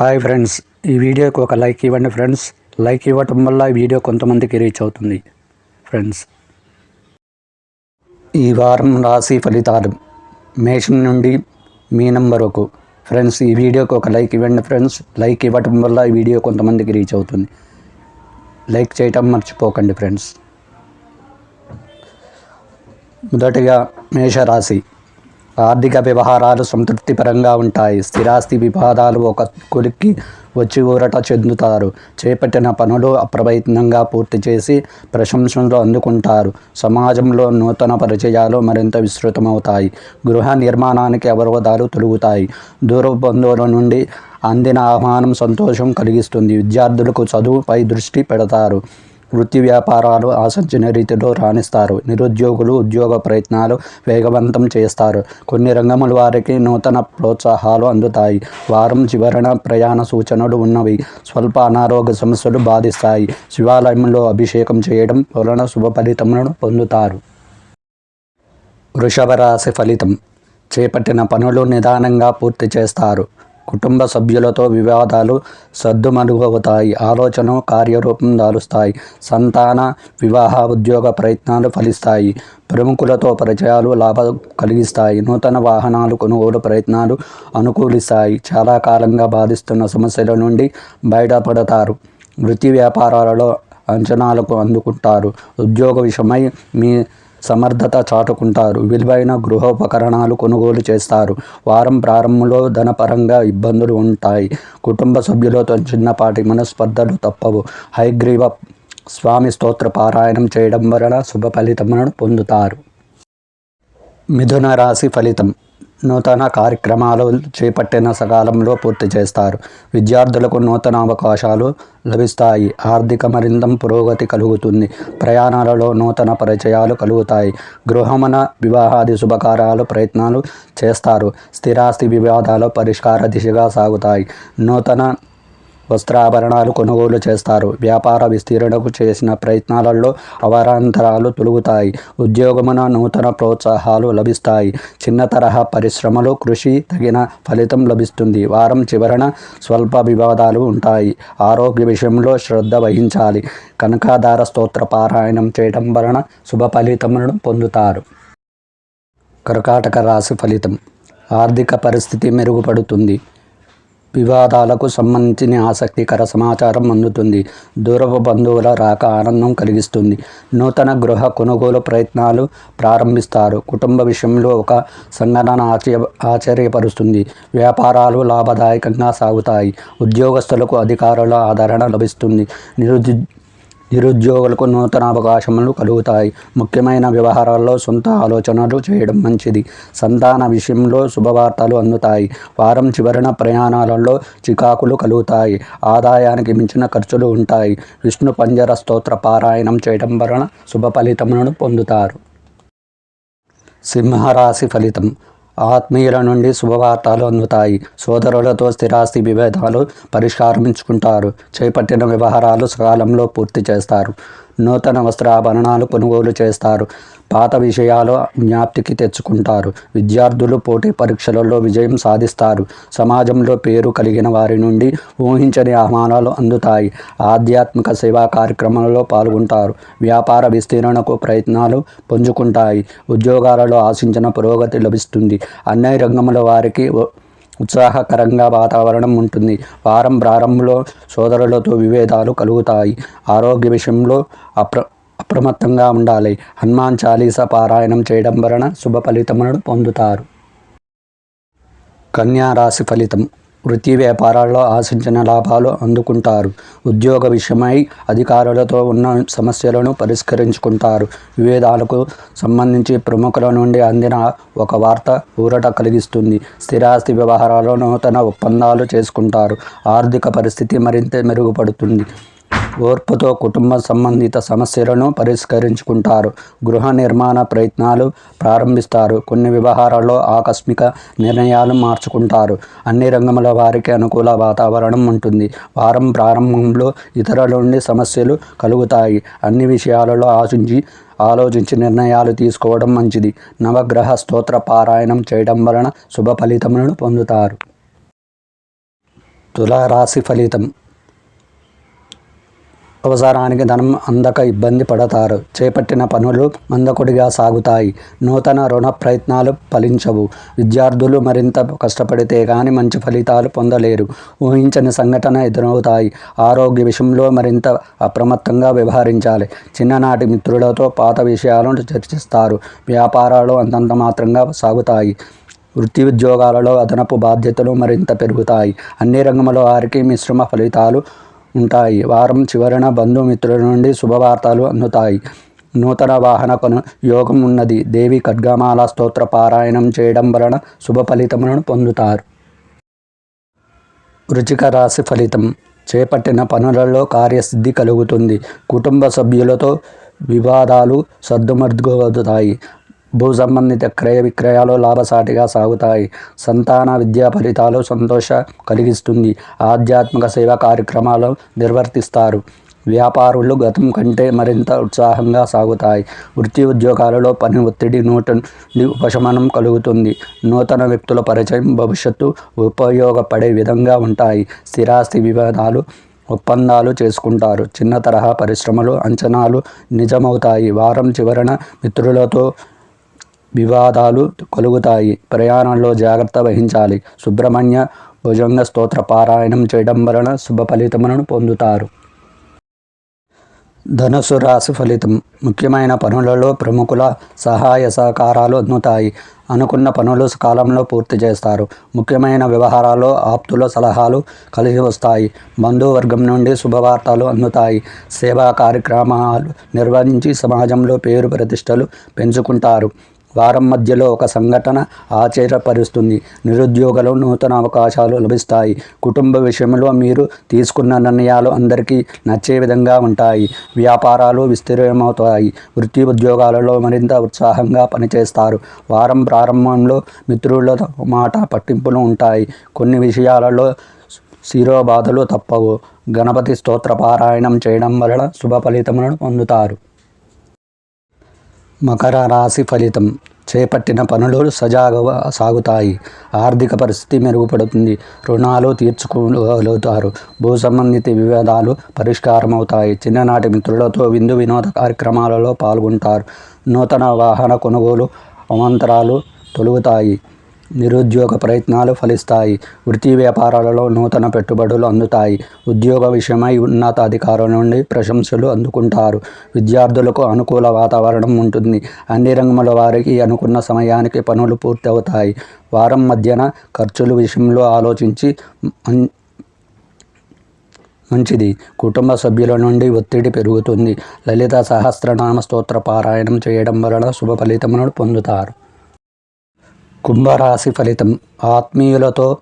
Hi friends ఈ వీడియోకి ఒక లైక్ ఇవ్వండి ఫ్రెండ్స్. లైక్ ఇవ్వటం వల్ల ఈ వీడియో కొంతమందికి రీచ్ అవుతుంది. ఫ్రెండ్స్ ఈ వారం రాశి ఫలితాలు మేషం నుండి మీనం వరకు ఫ్రెండ్స్ ఈ వీడియోకి ఒక లైక్ ఇవ్వండి ఫ్రెండ్స్. లైక్ ఇవ్వటం వల్ల ఈ వీడియో కొంతమందికి రీచ్ అవుతుంది. లైక్ చేయటం మర్చిపోకండి ఫ్రెండ్స్. మొదటిగా మేషరాశి. ఆర్థిక వ్యవహారాలు సంతృప్తిపరంగా ఉంటాయి. స్థిరాస్తి వివాదాలు ఒక కొలిక్కి వచ్చి ఊరట చెందుతారు. చేపట్టిన పనులు అప్రయత్నంగా పూర్తి చేసి ప్రశంసలు అందుకుంటారు. సమాజంలో నూతన పరిచయాలు మరింత విస్తృతమవుతాయి. గృహ నిర్మాణానికి అవరోధాలు తొలుగుతాయి. దూర బంధువుల నుండి అందిన ఆహ్వానం సంతోషం కలిగిస్తుంది. విద్యార్థులకు చదువుపై దృష్టి పెడతారు. వృత్తి వ్యాపారాలు ఆశించిన రీతిలో రాణిస్తారు. నిరుద్యోగులు ఉద్యోగ ప్రయత్నాలు వేగవంతం చేస్తారు. కొన్ని రంగముల వారికి నూతన ప్రోత్సాహాలు అందుతాయి. వారం చివరన ప్రయాణ సూచనలు ఉన్నవి. స్వల్ప అనారోగ్య సమస్యలు బాధిస్తాయి. శివాలయంలో అభిషేకం చేయడం వలన శుభ ఫలితములను పొందుతారు. వృషభ రాశి ఫలితం. చేపట్టిన పనులు నిదానంగా పూర్తి చేస్తారు. కుటుంబ సభ్యులతో వివాదాలు సర్దుమలుగవుతాయి ఆలోచన కార్యరూపం దాలుస్తాయి. సంతాన వివాహ ఉద్యోగ ప్రయత్నాలు ఫలిస్తాయి. ప్రముఖులతో పరిచయాలు లాభ కలిగిస్తాయి. నూతన వాహనాలు కొనుగోలు ప్రయత్నాలు అనుకూలిస్తాయి. చాలా కాలంగా బాధిస్తున్న సమస్యల నుండి బయటపడతారు. వృత్తి వ్యాపారాలలో అంచనాలకు అందుకుంటారు. ఉద్యోగ విషయమై మీ సమర్థత చాటుకుంటారు. విలువైన గృహోపకరణాలు కొనుగోలు చేస్తారు. వారం ప్రారంభంలో ధనపరంగా ఇబ్బందులు ఉంటాయి. కుటుంబ సభ్యులతో చిన్నపాటి మనస్పర్ధలు తప్పవు. హైగ్రీవ స్వామి స్తోత్ర పారాయణం చేయడం వలన శుభ ఫలితములను పొందుతారు. మిథున రాశి ఫలితం. నూతన కార్యక్రమాలు చేపట్టిన సకాలంలో పూర్తి చేస్తారు. విద్యార్థులకు నూతన అవకాశాలు లభిస్తాయి. ఆర్థిక మరింత పురోగతి కలుగుతుంది. ప్రయాణాలలో నూతన పరిచయాలు కలుగుతాయి. గృహమన వివాహాది శుభకార్యాలు ప్రయత్నాలు చేస్తారు. స్థిరాస్తి వివాదాలు పరిష్కార దిశగా సాగుతాయి. నూతన వస్త్రాభరణాలు కొనుగోలు చేస్తారు. వ్యాపార విస్తీరణకు చేసిన ప్రయత్నాలలో అవారాంతరాలు తొలుగుతాయి. ఉద్యోగమున నూతన ప్రోత్సాహాలు లభిస్తాయి. చిన్న తరహా పరిశ్రమలు కృషి తగిన ఫలితం లభిస్తుంది. వారం చివరన స్వల్ప వివాదాలు ఉంటాయి. ఆరోగ్య విషయంలో శ్రద్ధ వహించాలి. కనకాధార స్తోత్ర పారాయణం చేయడం వలన శుభ ఫలితములను పొందుతారు. కర్కాటక రాశి ఫలితం. ఆర్థిక పరిస్థితి మెరుగుపడుతుంది. వివాదాలకు సంబంధించిన ఆసక్తికర సమాచారం అందుతుంది. దూరపు బంధువుల రాక ఆనందం కలిగిస్తుంది. నూతన గృహ కొనుగోలు ప్రయత్నాలు ప్రారంభిస్తారు. కుటుంబ విషయంలో ఒక సంఘటన ఆశ్చర్య ఆశ్చర్యపరుస్తుంది. వ్యాపారాలు లాభదాయకంగా సాగుతాయి. ఉద్యోగస్తులకు అధికారుల ఆదరణ లభిస్తుంది. నిరుద్యో నిరుద్యోగులకు నూతన అవకాశములు కలుగుతాయి. ముఖ్యమైన వ్యవహారాల్లో సొంత ఆలోచనలు చేయడం మంచిది. సంతాన విషయంలో శుభవార్తలు అందుతాయి. వారం చివరిన ప్రయాణాలలో చికాకులు కలుగుతాయి. ఆదాయానికి మించిన ఖర్చులు ఉంటాయి. విష్ణు పంజర స్తోత్ర పారాయణం చేయడం వలన శుభ ఫలితములను పొందుతారు. సింహరాశి ఫలితం. ఆత్మీయుల నుండి శుభవార్తలు అందుతాయి. సోదరులతో స్థిరాస్తి విభేదాలు పరిష్కారించుకుంటారు చేపట్టిన వ్యవహారాలు సకాలంలో పూర్తి చేస్తారు. నూతన వస్త్రాభరణాలు కొనుగోలు చేస్తారు. పాత విషయాలు జ్ఞాప్తికి తెచ్చుకుంటారు. విద్యార్థులు పోటీ పరీక్షలలో విజయం సాధిస్తారు. సమాజంలో పేరు కలిగిన వారి నుండి ఊహించని ఆహ్వానాలు అందుతాయి. ఆధ్యాత్మిక సేవా కార్యక్రమాలలో పాల్గొంటారు. వ్యాపార విస్తీర్ణకు ప్రయత్నాలు పుంజుకుంటాయి. ఉద్యోగాలలో ఆశించిన పురోగతి లభిస్తుంది. అన్ని రంగముల వారికి ఉత్సాహకరంగా వాతావరణం ఉంటుంది. వారం ప్రారంభంలో సోదరులతో విభేదాలు కలుగుతాయి. ఆరోగ్య విషయంలో అప్ర అప్రమత్తంగా ఉండాలి. హనుమాన్ చాలీస పారాయణం చేయడం వలన శుభ ఫలితములను పొందుతారు. కన్యా రాశి ఫలితం. వృత్తి వ్యాపారాల్లో ఆశించిన లాభాలు అందుకుంటారు. ఉద్యోగ విషయమై అధికారులతో ఉన్న సమస్యలను పరిష్కరించుకుంటారు. వివేదాలకు సంబంధించి ప్రముఖుల నుండి అందిన ఒక వార్త ఊరట కలిగిస్తుంది. స్థిరాస్తి వ్యవహారాల్లో నూతన ఒప్పందాలు చేసుకుంటారు. ఆర్థిక పరిస్థితి మరింత మెరుగుపడుతుంది. ఓర్పుతో కుటుంబ సంబంధిత సమస్యలను పరిష్కరించుకుంటారు. గృహ నిర్మాణ ప్రయత్నాలు ప్రారంభిస్తారు. కొన్ని వ్యవహారాల్లో ఆకస్మిక నిర్ణయాలు మార్చుకుంటారు. అన్ని రంగముల వారికి అనుకూల వాతావరణం ఉంటుంది. వారం ప్రారంభంలో ఇతరుల నుండి సమస్యలు కలుగుతాయి. అన్ని విషయాలలో ఆశించి ఆలోచించి నిర్ణయాలు తీసుకోవడం మంచిది. నవగ్రహ స్తోత్ర పారాయణం చేయడం వలన శుభ ఫలితములను పొందుతారు. తులారాశి ఫలితం. అవసరానికి ధనం అందక ఇబ్బంది పడతారు. చేపట్టిన పనులు మందకొడిగా సాగుతాయి. నూతన రుణ ప్రయత్నాలు ఫలించవు. విద్యార్థులు మరింత కష్టపడితే కానీ మంచి ఫలితాలు పొందలేరు. ఊహించని సంఘటన ఎదురవుతాయి. ఆరోగ్య విషయంలో మరింత అప్రమత్తంగా వ్యవహరించాలి. చిన్ననాటి మిత్రులతో పాత విషయాలను చర్చిస్తారు. వ్యాపారాలు అంతంత మాత్రంగా సాగుతాయి. వృత్తి ఉద్యోగాలలో అదనపు బాధ్యతలు మరింత పెరుగుతాయి. అన్ని రంగముల వారికి మిశ్రమ ఫలితాలు ఉంటాయి. వారం చివరన బంధుమిత్రుల నుండి శుభవార్తలు అందుతాయి. నూతన వాహన కొను యోగం ఉన్నది. దేవి ఖడ్గమాల స్తోత్ర పారాయణం చేయడం వలన శుభ ఫలితములను పొందుతారు. రుచిక రాశి ఫలితం. చేపట్టిన పనులలో కార్యసిద్ధి కలుగుతుంది. కుటుంబ సభ్యులతో వివాదాలు సర్దుమర్దుగవుతాయి భూ సంబంధిత క్రయ విక్రయాలు లాభసాటిగా సాగుతాయి. సంతాన విద్యా ఫలితాలు సంతోష కలిగిస్తుంది. ఆధ్యాత్మిక సేవా కార్యక్రమాలు నిర్వర్తిస్తారు. వ్యాపారులు గతం కంటే మరింత ఉత్సాహంగా సాగుతాయి. వృత్తి ఉద్యోగాలలో పని ఒత్తిడి నుండి ఉపశమనం కలుగుతుంది. నూతన వ్యక్తుల పరిచయం భవిష్యత్తు ఉపయోగపడే విధంగా ఉంటాయి. స్థిరాస్తి వివాదాలు ఒప్పందాలు చేసుకుంటారు. చిన్న తరహా పరిశ్రమలు అంచనాలు నిజమవుతాయి. వారం చివరన మిత్రులతో వివాదాలు కలుగుతాయి. ప్రయాణంలో జాగ్రత్త వహించాలి. సుబ్రహ్మణ్య భుజంగ స్తోత్ర పారాయణం చేయడం వలన శుభ ఫలితములను పొందుతారు. ధనుసు రాశి ఫలితం. ముఖ్యమైన పనులలో ప్రముఖుల సహాయ సహకారాలు అందుతాయి. అనుకున్న పనులు సకాలంలో పూర్తి చేస్తారు. ముఖ్యమైన వ్యవహారాల్లో ఆప్తుల సలహాలు కలిసి వస్తాయి. బంధువర్గం నుండి శుభవార్తలు అందుతాయి. సేవా కార్యక్రమాలు నిర్వహించి సమాజంలో పేరు ప్రతిష్టలు పెంచుకుంటారు. వారం మధ్యలో ఒక సంఘటన ఆశ్చర్యపరుస్తుంది. నిరుద్యోగులు నూతన అవకాశాలు లభిస్తాయి. కుటుంబ విషయంలో మీరు తీసుకున్న నిర్ణయాలు అందరికీ నచ్చే విధంగా ఉంటాయి. వ్యాపారాలు విస్తీర్ణమవుతాయి. వృత్తి ఉద్యోగాలలో మరింత ఉత్సాహంగా పనిచేస్తారు. వారం ప్రారంభంలో మిత్రుల మాట పట్టింపులు ఉంటాయి. కొన్ని విషయాలలో శిరోబాధలు తప్పవు. గణపతి స్తోత్ర పారాయణం చేయడం వలన శుభ ఫలితములను పొందుతారు. మకర రాశి ఫలితం చేపట్టిన పనులు సజాగా సాగుతాయి. ఆర్థిక పరిస్థితి మెరుగుపడుతుంది. రుణాలు తీర్చుకోగలుగుతారు. భూ సంబంధిత వివాదాలు పరిష్కారమవుతాయి. చిన్ననాటి మిత్రులతో విందు వినోద కార్యక్రమాలలో పాల్గొంటారు. నూతన వాహన కొనుగోలు అవాంతరాలు తొలుగుతాయి. నిరుద్యోగ ప్రయత్నాలు ఫలిస్తాయి. వృత్తి వ్యాపారాలలో నూతన పెట్టుబడులు అందుతాయి. ఉద్యోగ విషయమై ఉన్నత అధికారుల నుండి ప్రశంసలు అందుకుంటారు. విద్యార్థులకు అనుకూల వాతావరణం ఉంటుంది. అన్ని రంగముల వారికి అనుకున్న సమయానికి పనులు పూర్తవుతాయి. వారం మధ్యన ఖర్చుల విషయంలో ఆలోచించి మంచిది. కుటుంబ సభ్యుల నుండి ఒత్తిడి పెరుగుతుంది. లలిత సహస్రనామ స్తోత్ర పారాయణం చేయడం వలన శుభ ఫలితములను పొందుతారు. కుంభరాశి ఫలితం. ఆత్మీయులతో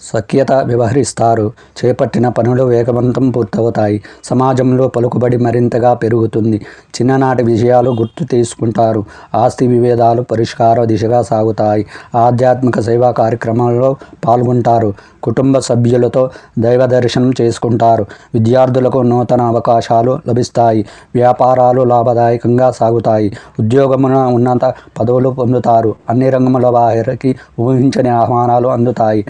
సఖ్యత వ్యవహరిస్తారు చేపట్టిన పనులు వేగవంతం పూర్తవుతాయి. సమాజంలో పలుకుబడి మరింతగా పెరుగుతుంది. చిన్ననాటి విషయాలు గుర్తు తీసుకుంటారు. ఆస్తి విభేదాలు పరిష్కార దిశగా సాగుతాయి. ఆధ్యాత్మిక సేవా కార్యక్రమాల్లో పాల్గొంటారు. కుటుంబ సభ్యులతో దైవ దర్శనం చేసుకుంటారు. విద్యార్థులకు నూతన అవకాశాలు లభిస్తాయి. వ్యాపారాలు లాభదాయకంగా సాగుతాయి. ఉద్యోగమున ఉన్నత పదవులు పొందుతారు. అన్ని రంగముల వారికి ఊహించని ఆహ్వానాలు అందుతాయి.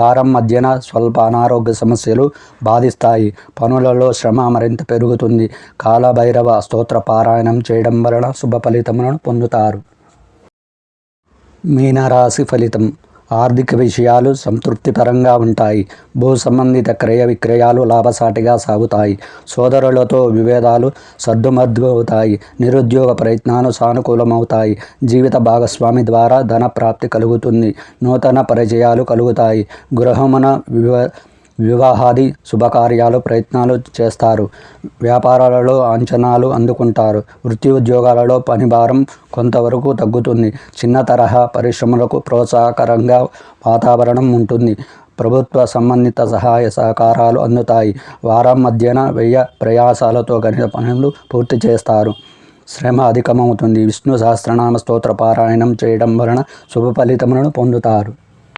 వారం మధ్యన స్వల్ప అనారోగ్య సమస్యలు బాధిస్తాయి. పనులలో శ్రమ మరింత పెరుగుతుంది. కాలభైరవ స్తోత్ర పారాయణం చేయడం వలన శుభ ఫలితములను పొందుతారు. మీనరాశి ఫలితం. ఆర్థిక విషయాలు సంతృప్తికరంగా ఉంటాయి. భూ సంబంధిత క్రయ విక్రయాలు లాభసాటిగా సాగుతాయి. సోదరులతో విభేదాలు సర్దుమర్దువుతాయి నిరుద్యోగ ప్రయత్నాలు సానుకూలమవుతాయి జీవిత భాగస్వామి ద్వారా ధన ప్రాప్తి కలుగుతుంది. నూతన పరిచయాలు కలుగుతాయి. గృహమున వివ వివాహాది శుభకార్యాలు ప్రయత్నాలు చేస్తారు. వ్యాపారాలలో అంచనాలు అందుకుంటారు. వృత్తి ఉద్యోగాలలో పని భారం కొంతవరకు తగ్గుతుంది. చిన్న తరహా పరిశ్రమలకు ప్రోత్సాహకరంగా వాతావరణం ఉంటుంది. ప్రభుత్వ సంబంధిత సహాయ సహకారాలు అందుతాయి. వారం మధ్యన వెయ్య ప్రయాసాలతో గణిత పనులు పూర్తి చేస్తారు. శ్రమ అధికమవుతుంది. విష్ణు సహస్రనామ స్తోత్ర పారాయణం చేయడం వలన శుభ ఫలితములను పొందుతారు.